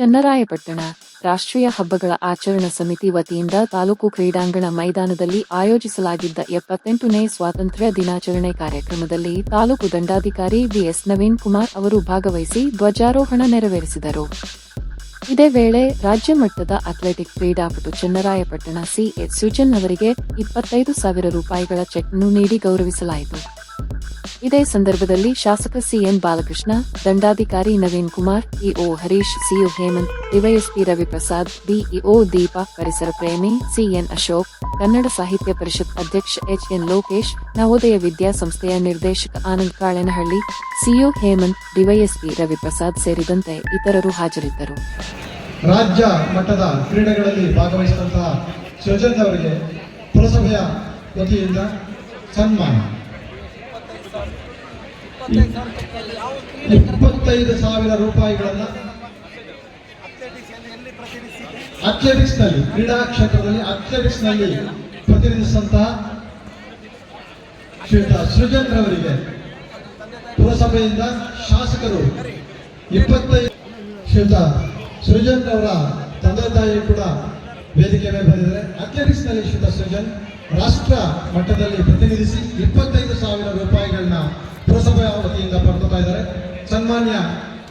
ಚನ್ನರಾಯಪಟ್ಟಣ ರಾಷ್ಟ್ರೀಯ ಹಬ್ಬಗಳ ಆಚರಣಾ ಸಮಿತಿ ವತಿಯಿಂದ ತಾಲೂಕು ಕ್ರೀಡಾಂಗಣ ಮೈದಾನದಲ್ಲಿ ಆಯೋಜಿಸಲಾಗಿದ್ದ ಎಪ್ಪತ್ತೆಂಟನೇ ಸ್ವಾತಂತ್ರ್ಯ ದಿನಾಚರಣೆ ಕಾರ್ಯಕ್ರಮದಲ್ಲಿ ತಾಲೂಕು ದಂಡಾಧಿಕಾರಿ ಬಿಎಸ್ ನವೀನ್ ಕುಮಾರ್ ಅವರು ಭಾಗವಹಿಸಿ ಧ್ವಜಾರೋಹಣ ನೆರವೇರಿಸಿದರು. ಇದೇ ವೇಳೆ ರಾಜ್ಯ ಮಟ್ಟದ ಅಥ್ಲೆಟಿಕ್ ಕ್ರೀಡಾಪಟು ಚನ್ನರಾಯಪಟ್ಟಣ ಸಿಎಚ್ ಸುಜನ್ ಅವರಿಗೆ ಇಪ್ಪತ್ತೈದು ಸಾವಿರ ರೂಪಾಯಿಗಳ ಚೆಕ್ ನೀಡಿ ಗೌರವಿಸಲಾಯಿತು. ಇದೇ ಸಂದರ್ಭದಲ್ಲಿ ಶಾಸಕ CN Balakrishna, ದಂಡಾಧಿಕಾರಿ Naveen Kumar, EO Harish CU Hemanth, DySP Raviprasad, BEO Deepa, ಪರಿಸರ ಪ್ರೇಮಿ ಸಿಎನ್ ಅಶೋಕ್, ಕನ್ನಡ ಸಾಹಿತ್ಯ ಪರಿಷತ್ ಅಧ್ಯಕ್ಷ ಎಚ್ ಎನ್ ಲೋಕೇಶ್, ನವೋದಯ ವಿದ್ಯಾಸಂಸ್ಥೆಯ ನಿರ್ದೇಶಕ ಆನಂದ್ ಕಾಳೆನಹಳ್ಳಿ ಸಿಯು ಹೇಮಂತ್, ಡಿವೈಎಸ್ಪಿ ರವಿಪ್ರಸಾದ್ ಸೇರಿದಂತೆ ಇತರರು ಹಾಜರಿದ್ದರು. ರಾಜ್ಯ ಮಟ್ಟದ ಕ್ರೀಡೆಗಳಲ್ಲಿ ಭಾಗವಹಿಸಿದಂತಹ ಅವರಿಗೆ ಪುರಸಭೆಯ ವತಿಯಿಂದ ಸನ್ಮಾನ. ಇಪ್ಪತ್ತೈದು ಸಾವಿರ ರೂಪಾಯಿಗಳನ್ನ ಅಥ್ಲೆಟಿಕ್ಸ್ನಲ್ಲಿ ಕ್ರೀಡಾ ಕ್ಷೇತ್ರದಲ್ಲಿ ಅಥ್ಲೆಟಿಕ್ಸ್ನಲ್ಲಿ ಪ್ರತಿನಿಧಿಸಿದಂತಹ ಶ್ರೀಯುತ ಸೃಜನ್ ರವರಿಗೆ ಪುರಸಭೆಯಿಂದ ಶಾಸಕರು ಇಪ್ಪತ್ತೈದು ಶ್ರೀಯುತ ಸೃಜನ್ ಅವರ ತಂದೆ ತಾಯಿ ಕೂಡ ವೇದಿಕೆ ಮೇಲೆ ಬಂದಿದ್ದಾರೆ. ಅಥ್ಲೆಟಿಕ್ಸ್ನಲ್ಲಿ ಶ್ರೀಯುತ ಸೃಜನ್ ರಾಷ್ಟ್ರ ಮಟ್ಟದಲ್ಲಿ ಪ್ರತಿನಿಧಿಸಿ ಇಪ್ಪತ್ತೈದು ಸಾವಿರ ಪುರಸಭೆಯ ವತಿಯಿಂದ ಪಡೆದುತ್ತಾ ಇದ್ದಾರೆ. ಸನ್ಮಾನ್ಯ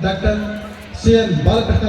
ಡಾಕ್ಟರ್ ಸಿ ಎನ್ ಬಾಲಕೃಷ್ಣ